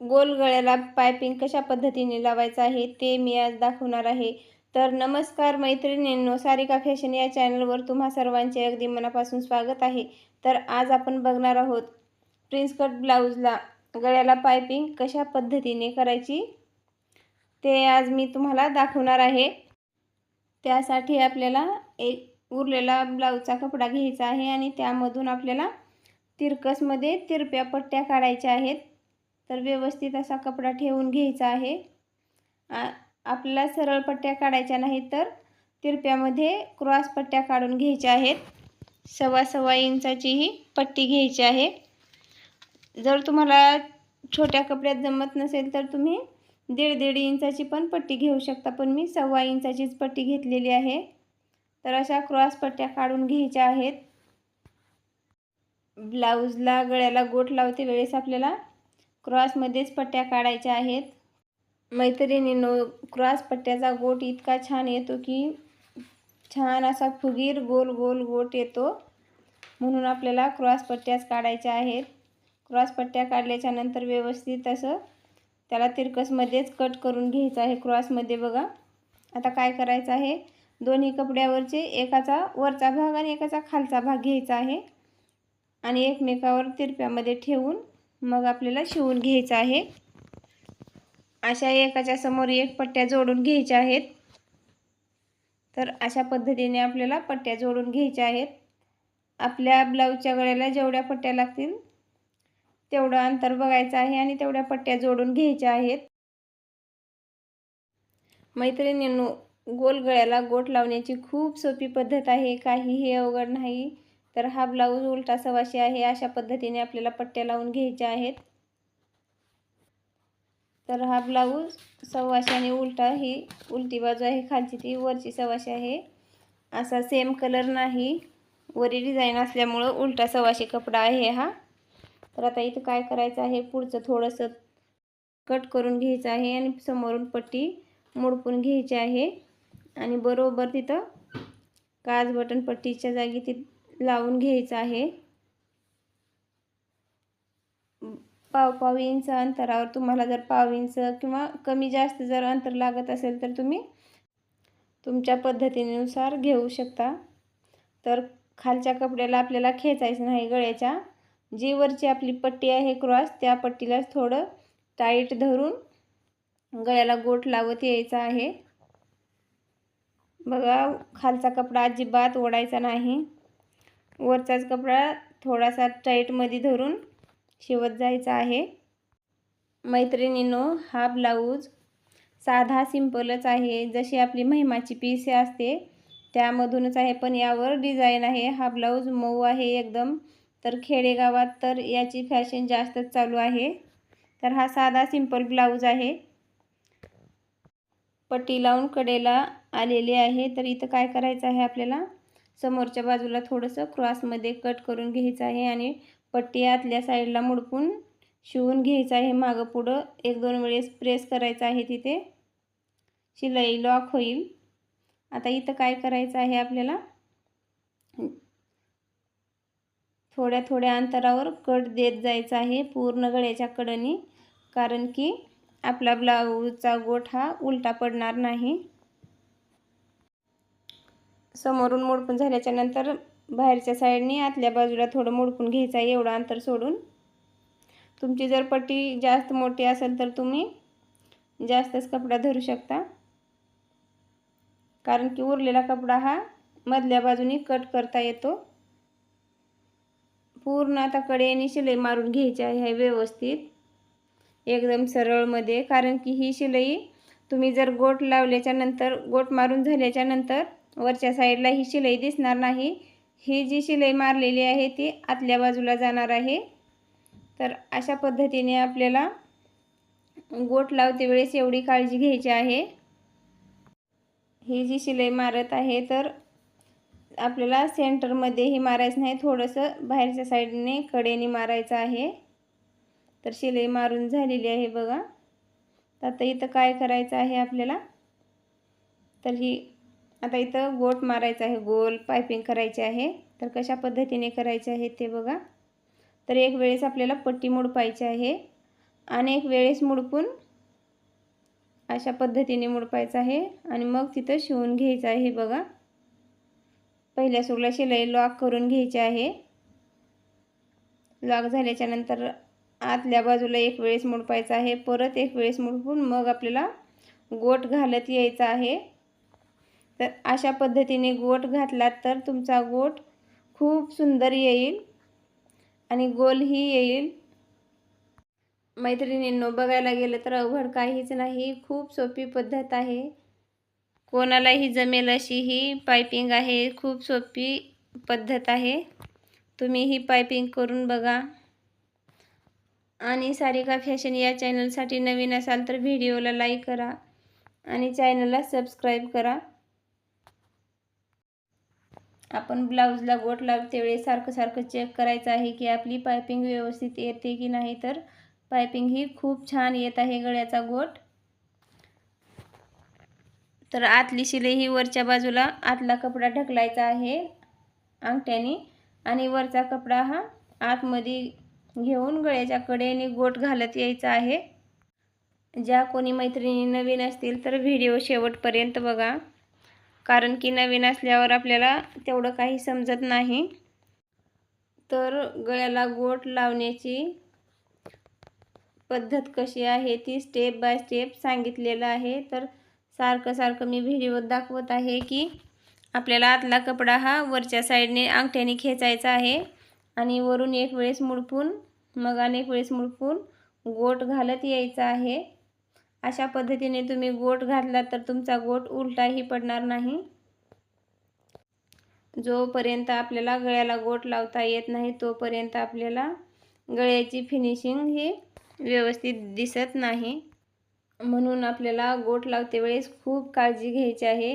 गोल गळ्याला piping कशा पद्धतीने लावायचं आहे ते मी आज दाखवणार आहे. तर नमस्कार मैत्रिणींनो सारिका फॅशन या चॅनलवर तुम्हा सर्वांचे अगदी मनापासून स्वागत आहे. तर आज आपण बघणार आहोत प्रिन्स कट ब्लाऊजला गळ्याला पायपिंग कशा पद्धतीने करायची ते आज मी तुम्हाला दाखवणार आहे. त्यासाठी आपल्याला एक उरलेला ब्लाऊजचा कपडा घ्यायचा आहे आणि त्यामधून आपल्याला तिरकसमध्ये तिरप्या पट्ट्या काढायच्या आहेत. तर व्यवस्थित असा कपडा ठेवून घ्यायचा आहे. आ आपल्याला सरळ पट्ट्या काढायच्या नाहीत तर तिरप्यामध्ये क्रॉस पट्ट्या काढून घ्यायच्या आहेत. सव्वा सव्वा इंचाची ही पट्टी घ्यायची आहे. जर तुम्हाला छोट्या कपड्यात जमत नसेल तर तुम्ही दीड दीड इंचाची पण पट्टी घेऊ शकता पण मी सव्वा इंचाचीच पट्टी घेतलेली आहे. तर अशा क्रॉस पट्ट्या काढून घ्यायच्या आहेत. ब्लाऊजला गळ्याला गोठ लावते वेळेस आपल्याला क्रॉसमध्येच पट्ट्या काढायच्या आहेत. मैत्रिणीनो क्रॉस पट्ट्याचा गोट इतका छान येतो की छान असा फुगीर गोल गोल गोट येतो. म्हणून आपल्याला क्रॉस पट्ट्याच काढायच्या आहेत. क्रॉस पट्ट्या काढल्याच्या नंतर व्यवस्थित असं त्याला तिरकसमध्येच कट करून घ्यायचं आहे क्रॉसमध्ये बघा. आता काय करायचं आहे? दोन्ही कपड्यावरचे एकाचा वरचा भाग आणि एकाचा खालचा भाग घ्यायचा आहे. आणि एकमेकावर तिरप्यामध्ये ठेवून मग आपल्याला शिवून घ्यायचं आहे. अशा एकाच्या समोर एक पट्ट्या जोडून घ्यायच्या आहेत. तर अशा पद्धतीने आपल्याला पट्ट्या जोडून घ्यायच्या आहेत. आपल्या ब्लाऊजच्या गळ्याला जेवढ्या पट्ट्या लागतील तेवढं अंतर बघायचं आहे आणि तेवढ्या पट्ट्या जोडून घ्यायच्या आहेत. मैत्रिणींनो गोल गळ्याला गोट लावण्याची खूप सोपी पद्धत आहे. काहीही अवघड नाही. तर हा ब्लाऊज उलटा सवाशी आहे. अशा पद्धतीने आपल्याला पट्ट्या लावून घ्यायच्या आहेत. तर हा ब्लाऊज सव्वाशाने उलटा ही उलटी बाजू आहे. खालची ती वरची सव्वाशी आहे. असा सेम कलर नाही. वरी डिझाईन असल्यामुळं उलटा सव्वाशे कपडा आहे हा. तर आता इथं काय करायचं आहे? पुढचं थोडंसं कट करून घ्यायचं आहे आणि समोरून पट्टी मोडपून घ्यायची आहे. आणि बरोबर तिथं काज बटन पट्टीच्या जागी ती लावून घ्यायचं आहे. पाव पाव इंच अंतरावर तुम्हाला जर पाव इंच किंवा कमी जास्त जर अंतर लागत असेल तर तुम्ही तुमच्या पद्धतीनुसार घेऊ शकता. तर खालच्या कपड्याला आपल्याला खेचायचं नाही गळ्याच्या. जी वरची आपली पट्टी आहे क्रॉस त्या पट्टीला थोडं टाईट धरून गळ्याला गोट लावत यायचा आहे. बघा खालचा कपडा अजिबात ओढायचा नाही. वरचाच कपडा थोडासा टाईटमध्ये धरून शिवत जायचा आहे. मैत्रिणीनो हा ब्लाऊज साधा सिंपलच आहे. जशी आपली महिमाची पीस असते त्यामधूनच आहे. पण यावर डिझाईन आहे. हा ब्लाऊज मऊ आहे एकदम. तर खेडेगावात तर याची फॅशन जास्तच चालू आहे. तर हा साधा सिंपल ब्लाऊज आहे. पट्टी लावून कडेला आलेली आहे. तर इथं काय करायचं आहे आपल्याला? समोरच्या बाजूला थोडंसं क्रॉसमध्ये कट करून घ्यायचं आहे आणि पट्टी आतल्या साईडला मुडपून शिवून घ्यायचं आहे. मागं पुढं एक दोन वेळेस प्रेस करायचं आहे तिथे. शिलाई लॉक होईल. आता इथं काय करायचं आहे आपल्याला? थोड्या थोड्या अंतरावर कट देत जायचं आहे पूर्ण गळ्याच्या कडनी. कारण की आपला ब्लाऊजचा गोठ हा उलटा पडणार नाही. समोरून मोडपून झाल्याच्यानंतर बाहेरच्या साईडनी आतल्या बाजूला थोडं मोडपून घ्यायचं आहे एवढं अंतर सोडून. तुमची जर पट्टी जास्त मोठी असेल तर तुम्ही जास्तच कपडा धरू शकता. कारण की उरलेला कपडा हा मधल्या बाजूनी कट करता येतो. पूर्ण आता कडेने शिलाई मारून घ्यायची आहे व्यवस्थित. एकदम सरळमध्ये कारण की ही शिलाई तुम्ही जर गोट लावल्याच्या नंतर गोट मारून झाल्याच्यानंतर वरच्या साईडला ही शिलाई दिसणार नाही. ही जी शिलाई मारलेली आहे ती आतल्या बाजूला जाणार आहे. तर अशा पद्धतीने आपल्याला गोठ लावते वेळेस एवढी काळजी घ्यायची आहे. ही जी शिलाई मारत आहे तर आपल्याला सेंटरमध्येही मारायचं नाही. थोडंसं बाहेरच्या साईडने कडेने मारायचं आहे. तर शिलाई मारून झालेली आहे बघा. तर आता इथं काय करायचं आहे आपल्याला? तर ही आता इथं गोट मारायचं आहे गोल पायपिंग करायचे आहे. तर कशा पद्धतीने करायचे आहे ते बघा. तर एक वेळेस आपल्याला पट्टी मोडपायची आहे आणि एक वेळेस मुडपून अशा पद्धतीने मुडपायचं आहे आणि मग तिथं शिवून घ्यायचं आहे बघा. पहिल्या सुरला शिलाई लॉक करून घ्यायची आहे. लॉक झाल्याच्यानंतर आतल्या बाजूला एक वेळेस मुडपायचं आहे. परत एक वेळेस मुडपून मग आपल्याला गोट घालत यायचं आहे. तर अशा पद्धतीने गोट घातलात तर तुमचा गोट खूप सुंदर येईल आणि गोलही येईल. मैत्रिणींनो बघायला गेलं तर अवघड काहीच नाही. खूप सोपी पद्धत आहे. कोणालाही जमेल अशी ही पायपिंग आहे. खूप सोपी पद्धत आहे. तुम्ही ही पायपिंग करून बघा. आणि सारिका फॅशन या चॅनलसाठी नवीन असाल तर व्हिडिओला लाईक करा. आणि चॅनलला सबस्क्राईब करा. आपण ब्लाऊजला गोट लावते वेळेस सारखं सारखं चेक करायचं आहे की आपली पायपिंग व्यवस्थित येते की नाही. तर पायपिंग ही खूप छान येत आहे गळ्याचा गोट. तर आतली शिलाई ही वरच्या बाजूला आतला कपडा ढकलायचा आहे अंगठ्याने आणि वरचा कपडा हा आतमध्ये घेऊन गळ्याच्या कडेने गोट घालत यायचा आहे. ज्या कोणी मैत्रिणी नवीन असतील तर व्हिडिओ शेवटपर्यंत बघा. कारण की नवीन असल्यावर आपल्याला तेवढं काही समजत नाही. तर गळ्याला गोट लावण्याची पद्धत कशी आहे ती स्टेप बाय स्टेप सांगितलेलं आहे. तर सारखं सारखं मी व्हिडिओ दाखवत आहे की आपल्याला आतला कपडा हा वरच्या साईडने अंगठ्याने खेचायचा आहे आणि वरून एक वेळेस मुडपून मग अनेक वेळेस मुडपून गोट घालत यायचा आहे. अशा पद्धतीने तुम्ही गोट घातला तर तुमचा गोट उलटाही पडणार नाही. जोपर्यंत आपल्याला गळ्याला गोट लावता येत नाही तोपर्यंत आपल्याला गळ्याची फिनिशिंग ही व्यवस्थित दिसत नाही. म्हणून आपल्याला गोट लावते वेळेस खूप काळजी घ्यायची आहे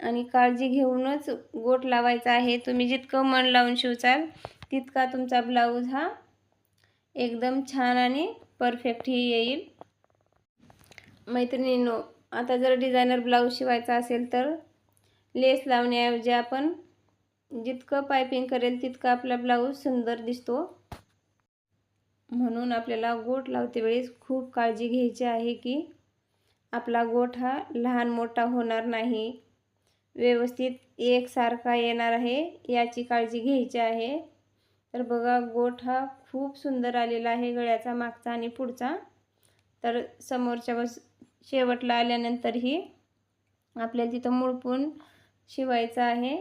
आणि काळजी घेऊनच गोट लावायचा आहे. तुम्ही जितकं मन लावून शिवचाल तितका तुमचा ब्लाऊज हा एकदम छान आणि परफेक्टही येईल. मैत्रिणींनो आता जर डिझायनर ब्लाऊज शिवायचा असेल तर लेस लावण्याऐवजी आपण जितकं पायपिंग करेल तितका आपला ब्लाऊज सुंदर दिसतो. म्हणून आपल्याला गोट लावते वेळेस खूप काळजी घ्यायची आहे की आपला गोठ हा लहान मोठा होणार नाही. व्यवस्थित एकसारखा येणार आहे याची काळजी घ्यायची आहे. तर बघा गोठ हा खूप सुंदर आलेला आहे गळ्याचा मागचा आणि पुढचा. तर समोरच्या बस शेवटला आल्यानंतरही आपल्याला तिथं मुळपून शिवायचं आहे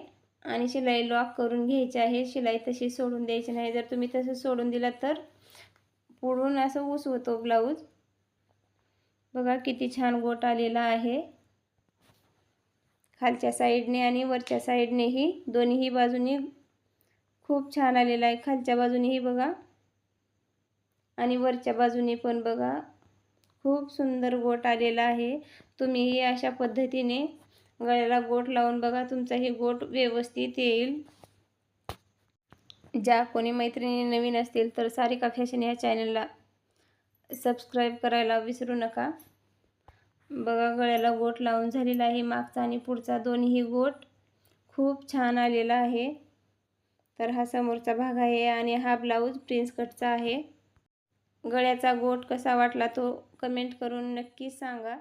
आणि शिलाई लॉक करून घ्यायची आहे. शिलाई तशी सोडून द्यायची नाही. जर तुम्ही तसं सोडून दिला तर पुढून असं ऊस होतो ब्लाऊज बघा किती छान गोट आलेला आहे. खालच्या साईडने आणि वरच्या साईडनेही दोन्हीही बाजूनी खूप छान आलेला आहे. खालच्या बाजूनेही बघा आणि वरच्या बाजूने पण बघा. खूप सुंदर गोट आलेला आहे. तुम्हीही अशा पद्धतीने गळ्याला गोट लावून बघा तुमचाही गोट व्यवस्थित येईल. ज्या कोणी मैत्रिणी नवीन असतील तर सारिका फॅशन ह्या चॅनलला सबस्क्राईब करायला विसरू नका. बघा गळ्याला गोट लावून झालेला आहे मागचा आणि पुढचा दोन्ही गोट. खूप छान आलेला आहे. तर हा समोरचा भाग आहे आणि हा ब्लाऊज प्रिन्स कटचा आहे. गळ्याचा गोट कसा वाटला तो कमेंट करून नक्की सांगा.